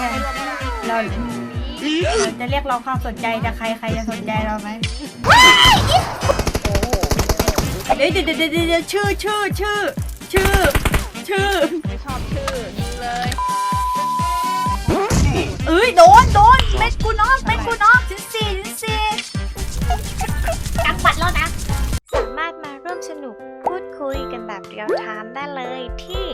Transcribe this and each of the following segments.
ไหมเราเราจะเรียกร้องความสนใจจากใครใครจะสนใจเราไหมเดี๋ยวเดี๋ยวเดี๋ยวเดี๋ยวชื่อชื่อชื่อชื่อชื่อไม่ชอบชื่อยิงเลยเอ้ยโดนโดนเม็ดกูนอกเม็ดกูนอกสิสี่สินสี่จังหวัดแล้วนะ สามารถมาร่วมสนุกพูดคุยกันแบบเรียลไทม์ได้เลยที่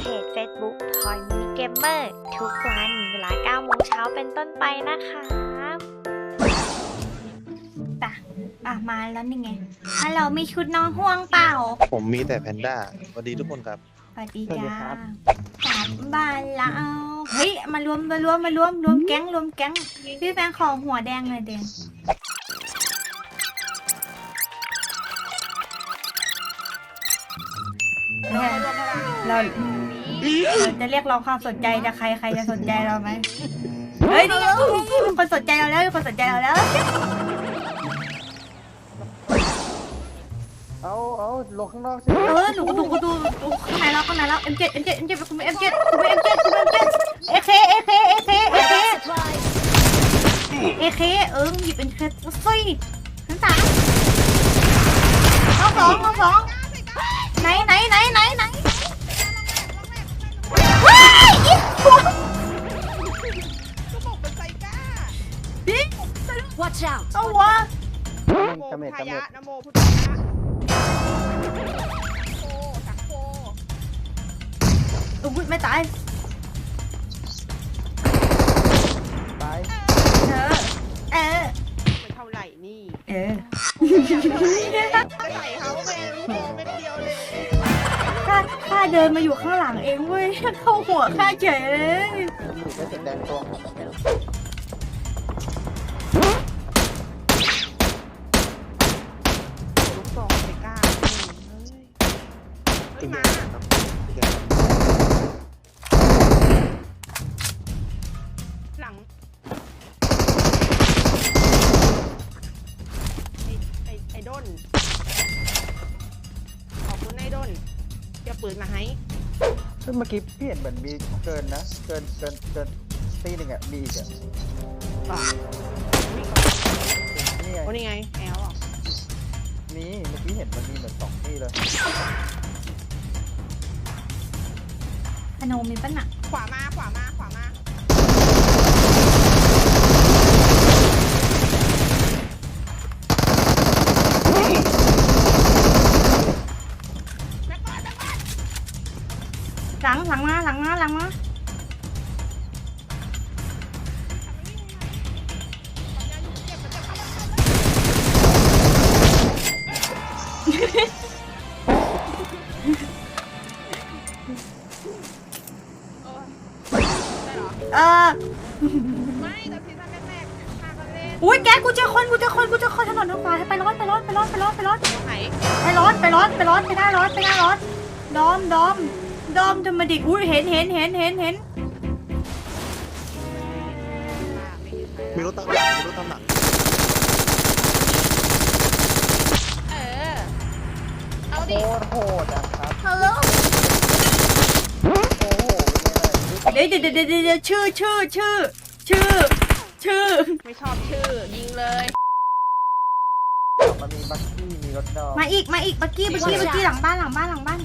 เพจ Facebook p o i m i n i Gamer ทุกวัน เวลา9โมงเช้าเป็นต้นไปนะคะตะอะมาแล้วนี่ไงฮัลโหลมีชุดน้องห่วงเปล่าผมมีแต่แพนด้าสวัสดีทุกคนครับ สวัสดีจ้าสามบานแล้วเฮ้ยมารวมมารวมมารวมรวมแก๊งรวมแก๊งพี่แฟนของหัวแดงเลยเดนเราเราจะเรียกร้องความสนใจจากใครใครจะสนใจเราไหม เฮ้ยนี่ไงมีคนสนใจเราแล้วมีคนสนใจเราแล้ว เอาเอาลงข้างนอกสิเออหนูดูดูดูดูข้างในแล้วข้างในแล้ว M7 M7 M7 คุณ M7 คุณ M7 คุณ M7 AK AK AK AK AK เออหยิบเป็นเคสสร้อยทั้งสามน้องสองน้องสองไหนไหนไหนไหน Watch out เอาวะโมกระเม็ดพุทกระธาเม็ยะดนะโมพุทธายะสังโฆสังโฆอุ้ยไม่ตายตายเออเออไม่เท่าไหร่นี่เออจะใส่เขาไปรู้โมเม็ดเดียวเลยข้าข้าเดินมาอยู่ข้างหลังเองเว้ยเข้าหัวข้าเฉยเลยอยู่แค่สีแดงตัว ลังไอ้ไอ้ไอ้ด้นขอบคุณไอ้ด้นเดี๋ยวปืนมาให้ซึ่งเมื่อกี้พี่เห็นเหมือนมีเกินนะ เกินเกินเกินตีหนึ่งอะมีอีกอะอะนี่ไงโอ้นี่ไงแอลอะมีเมื่อกี้เห็นมันมีเหมือนสองที่เลยพนมมีปะหนักขวามาขวามา หลังหลังมาหลังมาหลังมาเออไม่แต่ซีซั่นแรกๆพากันเล่นอุ้ยแกกูเจอคนกูเจอคนกูเจอคนถนนทางขวาไปร้อนไปร้อนไปร้อนไปร้อนไปร้อน ตรงไหนไปร้อนไปร้อนไปร้อนไปหน้าร้อนไปหน้าร้อนดอมดอม ดอมธรรมดิอุ้ยเห็นเห็นเห็นเห็นเห็นมีรถตามหลังมีรถตามหลังเออ เอาโคดิตรโหดอะครับ ฮัลโหลโอ้โหเป็นไงล่ะเดี๋ยวเดี๋ยวเดี๋ยวเดี๋ยวชื่อชื่อชื่อชื่อชื่อ ไม่ชอบชื่อ ยิงเลย มันมีบัคกี้ มีรถดอก มาอีกมาอีกบักกี้บักกี้บักกี้หลังบ้านหลังบ้านหลังบ้าน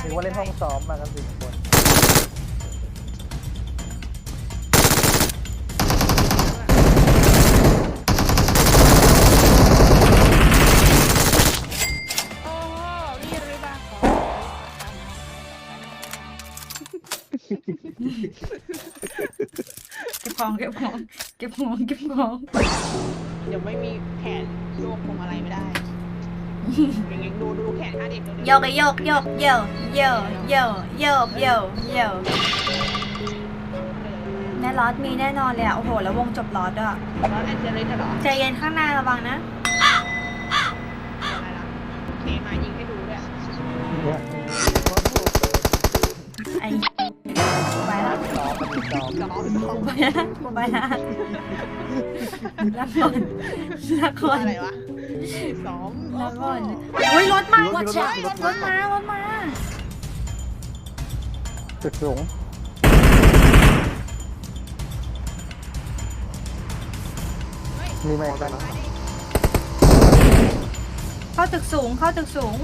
ถือว่าเล่นห้องซ้อมมากันสิบคนโอ้โหนี่หรือเปล่าเก็บของเก็บของเก็บของเก็บของ เดี๋ยวไม่มีแขนโยกพวงมาลัยไม่ได้ยังไง ดูดูแขนอะเด็กโยกโยกโยกโยกโยกโยกโยกโยกโยกแน่ลอดมีแน่นอนเลยอะโอ้โห แล้ววงจบลอดอะล้วแอนเจลิสเหรอใจเย็นข้างหน้าระวังนะอเคมายิงให้ดูด้วยเลยไอ้ไปแล้วซ้อมมันซ้อมล้อล้อไปแล้วไปแล้วละคนละคนอะไรวะ สองแล้วก่อนอุ้ยรถมารถมารถมารถมาจุดสูงมีไหมกันเข้าตึกสูงเข้าตึกสูง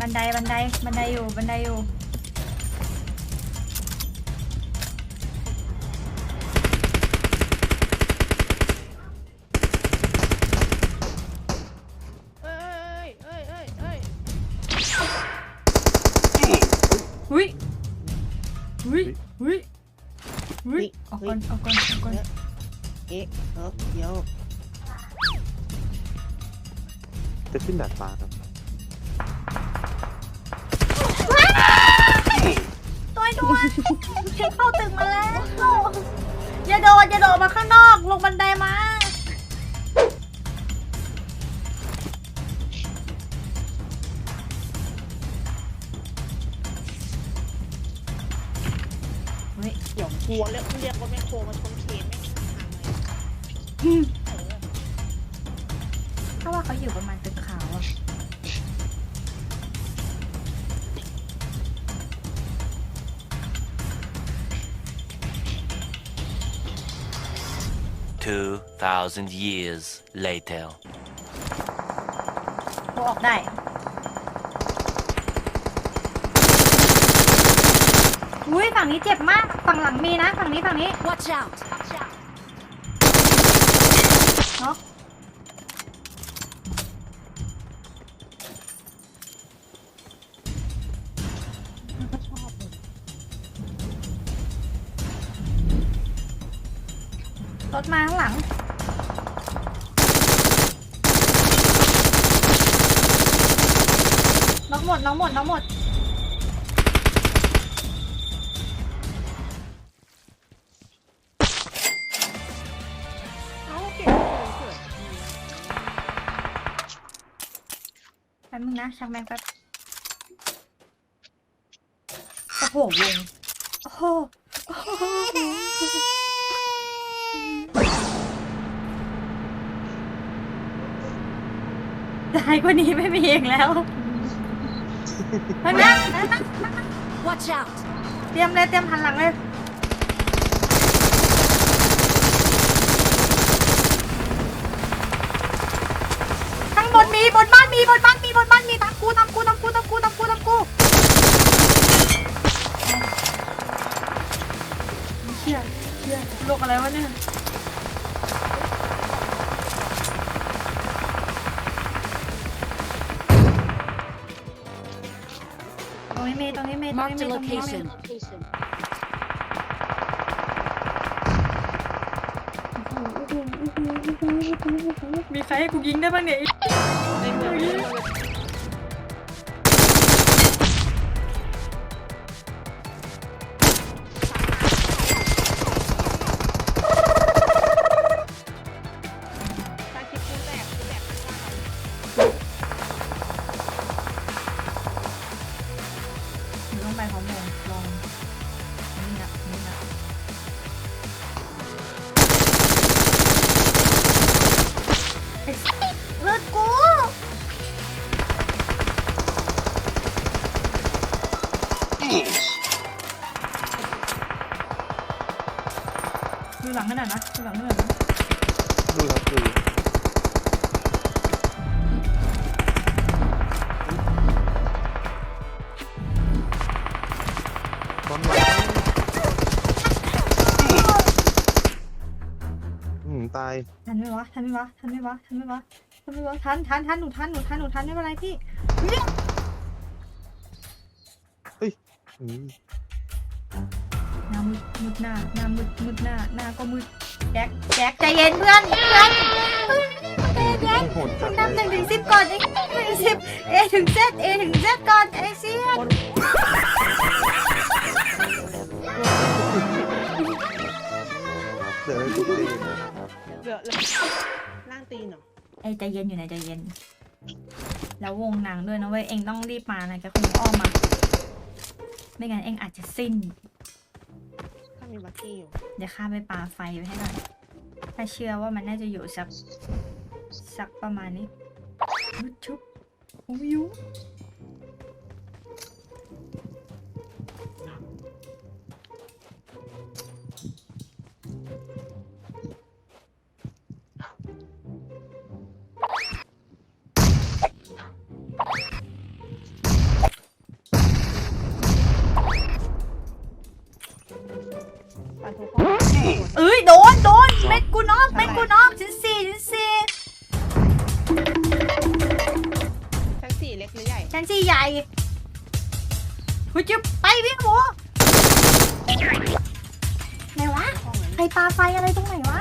บันไดบันไดบันไดอยู่บันไดอยู่เอ้ยเอ้ยเอ้ยเอ้ยหุ้ยหุ้ยหุ้ยหุ้ยออกก่อนออกก่อนออกก่อนเอ๊ะเออเดี๋ยวจะขึ้นดาดฟ้าครับ ตัวด่วนเช็คเข้าตึกมาแล้วอย่าโดดอย่าโดดมาข้างนอก ลงบันไดมา เฮ้ยเดี๋ยวกลัวเรียกเรียกรถแมคโครมาชนเคนไม่ทางเลยถ้าว่าเขาอยู่ประมาณ 2,000 years later. โออกได้ อุ้ยฝั่งนี้เจ็บมาก ฝั่งหลังมีนะ ฝั่งนี้ฝั่งนี้ Watch out ถมาข้างหลัง น้องหมด น้องหมด น้องหมด เอ้าเก็บเลยเกิดแป๊บนึงนะชักแม็กแป๊บโอ้โหวงโอ้โหโอ้โห ได้กว่านี้ไม่มีอีกแล้วเฮ้ยนะนะนะ Watch out เตรียมเลยเตรียมหันหลังเลย ข้างบนมีบนบ้านมีบนบ้านมีบนบ้านมีตามกูตามกูตามกูตามกูตามกูตามกูเชี่ยเชี่ยโลกอะไรวะเนี่ย มีตรงนี้มีตรงนี้ Mark มี the ตรงนี้มี location มีใครให้กูยิงได้บ้างเนี่ยในเมืองนี้มัน ไหมวะ ทันไหมวะ ทันไหมวะ ทันไหมวะ ทันไหมวะ ทัน ทัน ทัน หนูทัน หนูทัน หนูทันไม่เป็นไรพี่เนี่ยอืมหน้ามืดมืดหน้า หน้ามืดมืดหน้า หน้าก็มืดแจ็คแจ็คใจเย็นเพื่อนเพื่อนเฮ้ยใจเย็นโหดจัคุดณเลนับหนึ่ยงถึงสิบก่อนเองหนึ่งถึงสิบเอถึงเซเอถึงเซก่อนไอเซียนเดี๋ยวไปทุบตี เหลือเหลือล่างตีนเหรอไอใจเย็นอยู่ไหนใจเย็น แล้ววงหนังด้วยนะเว้ย เองต้องรีบมานะแกคงอ้อมมา ไม่งั้นเองอาจจะสิ้น ถ้ามีบักกี้อยู่เดี๋ยวข้าไปปาไฟไว้ให้หน่อย ถ้าเชื่อว่ามันน่าจะอยู่สัก สักประมาณนี้ชุบชุบโอ้ย เล็กหรือใหญ่ชั้นสี่ใหญ่เฮ้ยจะไปพี่หมูไหนวะห้องนั้นใครปาไฟอะไรตรงไหนวะ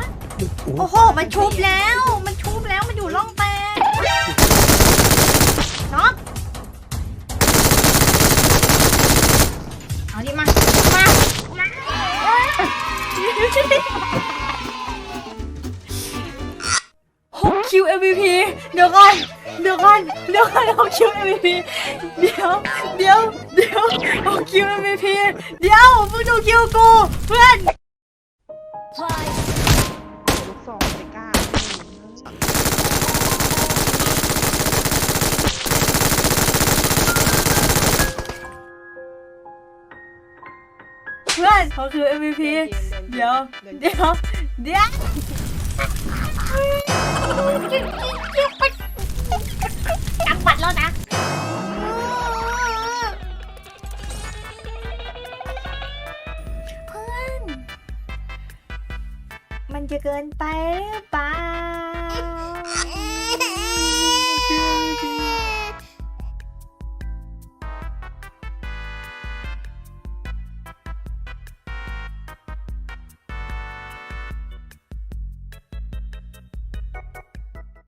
โอ้โห มันชุบแล้ว มันชุบแล้วมันอยู่ร่องแตกน็อกเอาดิมา มาหกคิว MVP เดี๋ยวก่อน เดี๋ยวก่อนเดี๋ยวก่อนหกคิว MVP เดี๋ยวเดี๋ยวเดี๋ยวหกคิว MVP เดี๋ยวมึงดูคิวกูเพื่อนลูกซองไปก้าเพื่อนเขาคือ MVP เดี๋ยวเดี๋ยวเดี๋ยว จะเกินไปหรือเปล่า